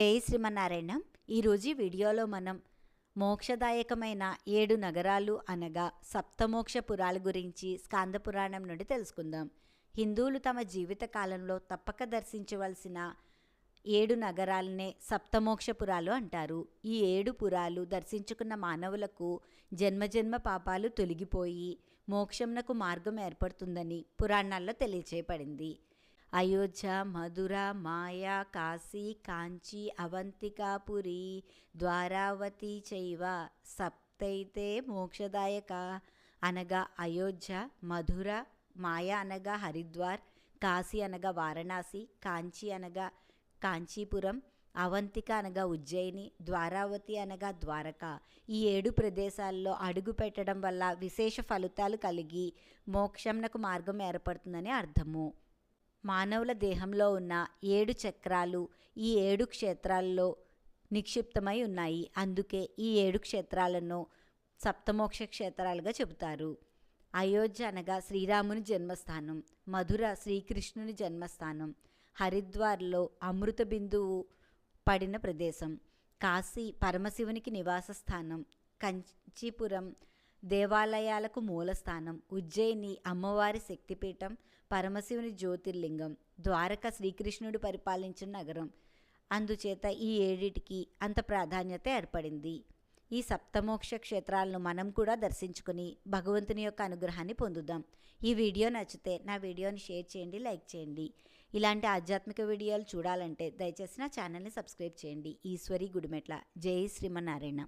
జై శ్రీమన్నారాయణ? ఈరోజు వీడియోలో మనం మోక్షదాయకమైన ఏడు నగరాలు అనగా సప్తమోక్ష పురాల గురించి స్కాంద పురాణం నుండి తెలుసుకుందాం. హిందువులు తమ జీవిత కాలంలో తప్పక దర్శించవలసిన ఏడు నగరాలనే సప్తమోక్షపురాలు అంటారు. ఈ ఏడు పురాలు దర్శించుకున్న మానవులకు జన్మజన్మ పాపాలు తొలగిపోయి మోక్షంనకు మార్గం ఏర్పడుతుందని పురాణాల్లో తెలియచేయబడింది. అయోధ్య మధుర మాయా కాశీ కాంచీ అవంతికాపురి ద్వారావతి చైవ సప్తైతే మోక్షదాయక అనగా అయోధ్య మధుర మాయా అనగా హరిద్వార్ కాశీ అనగా వారణాసి కాంచీ అనగా కాంచీపురం అవంతిక అనగా ఉజ్జయిని ద్వారావతి అనగా ద్వారక. ఈ ఏడు ప్రదేశాల్లో అడుగు పెట్టడం వల్ల విశేష ఫలితాలు కలిగి మోక్షంనకు మార్గం ఏర్పడుతుందని అర్థము. మానవుల దేహంలో ఉన్న ఏడు చక్రాలు ఈ ఏడు క్షేత్రాల్లో నిక్షిప్తమై ఉన్నాయి. అందుకే ఈ ఏడు క్షేత్రాలను సప్తమోక్ష క్షేత్రాలుగా చెబుతారు. అయోధ్య అనగా శ్రీరాముని జన్మస్థానం మధుర శ్రీకృష్ణుని జన్మస్థానం హరిద్వార్లో అమృత బిందువు పడిన ప్రదేశం కాశీ పరమశివునికి నివాస స్థానం కంచీపురం దేవాలయాలకు మూలస్థానం ఉజ్జయిని అమ్మవారి శక్తిపీఠం పరమశివుని జ్యోతిర్లింగం ద్వారక శ్రీకృష్ణుడు పరిపాలించిన నగరం. అందుచేత ఈ ఏడిటికి అంత ప్రాధాన్యత ఏర్పడింది. ఈ సప్తమోక్ష క్షేత్రాలను మనం కూడా దర్శించుకుని భగవంతుని యొక్క అనుగ్రహాన్ని పొందుదాం. ఈ వీడియో నచ్చితే నా వీడియోని షేర్ చేయండి లైక్ చేయండి. ఇలాంటి ఆధ్యాత్మిక వీడియోలు చూడాలంటే దయచేసి నా ఛానల్ని సబ్స్క్రైబ్ చేయండి. ఈశ్వరి గుడిమెట్ల. జై శ్రీమన్నారాయణ.